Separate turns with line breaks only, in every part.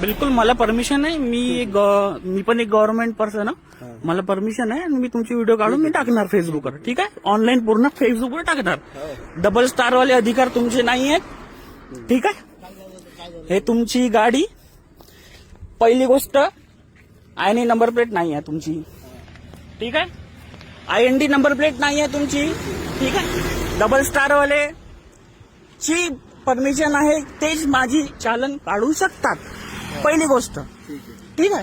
बिलकुल मला परमिशन आहे. मी एक मी पण एक गव्हर्नमेंट पर्सन मला परमिशन आहे आणि मी तुमची व्हिडिओ काढून मी टाकणार फेसबुकवर ठीक आहे? ऑनलाईन पूर्ण फेसबुकवर टाकणार. डबल स्टार वाले अधिकार तुमचे नाही आहेत. ठीक आहे? हे तुमची गाडी पहिली गोष्ट आय नंबर प्लेट नाही आहे तुमची. ठीक आहे? I N D number plate नाही आहे तुमची. ठीक आहे? डबल स्टार वाले ची परमिशन आहे तेच माझी चालन काढू शकतात. पहिली गोष्ट. ठीक आहे?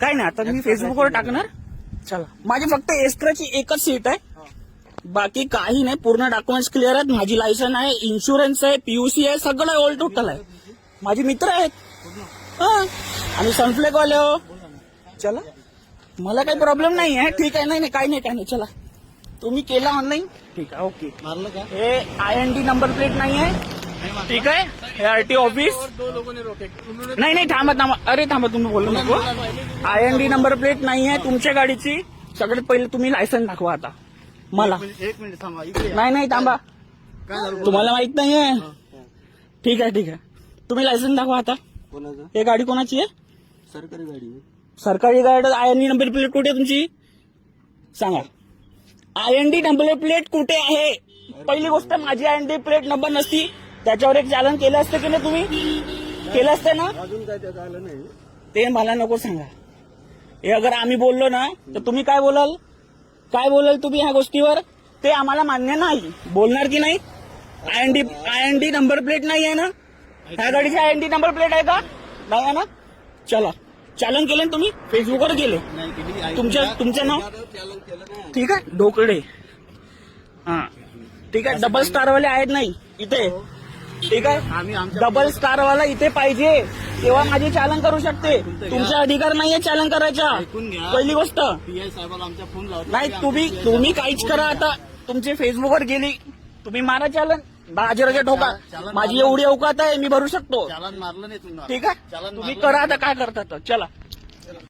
काय नाही आता मी फेसबुकवर टाकणार. चला. माझी फक्त एस्ट्राची एकच सीट आहे. बाकी काही नाही पूर्ण डॉक्युमेंट्स क्लिअर आहेत. माझी लायसन आहे इन्शुरन्स आहे पीयूसी आहे सगळं ऑल टोटल आहे. माझे मित्र आहेत. हा. आणि सनफ्लेक वाले हो. चला. मला काही प्रॉब्लेम नाही आहे. ठीक आहे नाही नाही काही नाही काही नाही. चला. तुम्ही केला ऑनलाईन ठीक आहे ओके.
मारलं का?
हे I N D number plate नाही आहे. ठीक आहे? हे आरटी ऑफिस नाही नाही थांबा थांबा. अरे थांबा तुम्ही बोलू नको. I N D number plate नाही आहे तुमच्या गाडीची. सगळ्यात पहिले तुम्ही लायसन दाखवा आता. मला.
एक मिनिट- थांबा.
नाही नाही थांबा. तुम्हाला माहीत नाही आहे. ठीक आहे ठीक आहे. तुम्ही लायसन दाखवा आता.
कोणाचं?
हे गाडी कोणाची आहे?
सरकारी गाडी
सरकारी गाडी I N D number plate कुठे आहे तुमची? सांगा. I N D number plate कुठे आहे? पहिली गोष्ट माझी I N D plate number नसती. त्याच्यावर एक चालन केलं असतं की नाही तुम्ही? केलं असतं ना?
अजून काय त्याचं आलं नाही.
ते मला नको सांगा. हे अगर आम्ही बोललो ना तर तुम्ही काय बोलाल? काय बोलाल तुम्ही ह्या गोष्टीवर? ते आम्हाला मान्य नाही. बोलणार की नाही? I N D I N D number plate नाही आहे ना? ह्या गाडीची I N D number plate आहे का? नाही आहे ना? चला. चालन केलं ना तुम्ही? फेसबुकवर
केली.
तुमच्या- तुमचं नाव? ठीक आहे? ढोकळे. हा. ठीक आहे? डबल स्टार वाले आहेत नाही. इथे. ठीक आहे? डबल स्टार वाला इथे पाहिजे. तेव्हा माझे चालन करू शकते. तुमचा अधिकार नाहीये चालन करायचा. पहिली गोष्ट.
साहेबाला फोन लावतो
नाही तुम्ही तुम्ही काहीच करा आता. तुमचे फेसबुकवर गेली. तुम्ही मारा चालन. दहा हजाराच्या ठोका. माझी एवढी अवकात आहे मी भरू शकतो.
चालन मारलं नाही तुम्हाला.
ठीक आहे? तुम्ही करा आता काय करता तर. चला.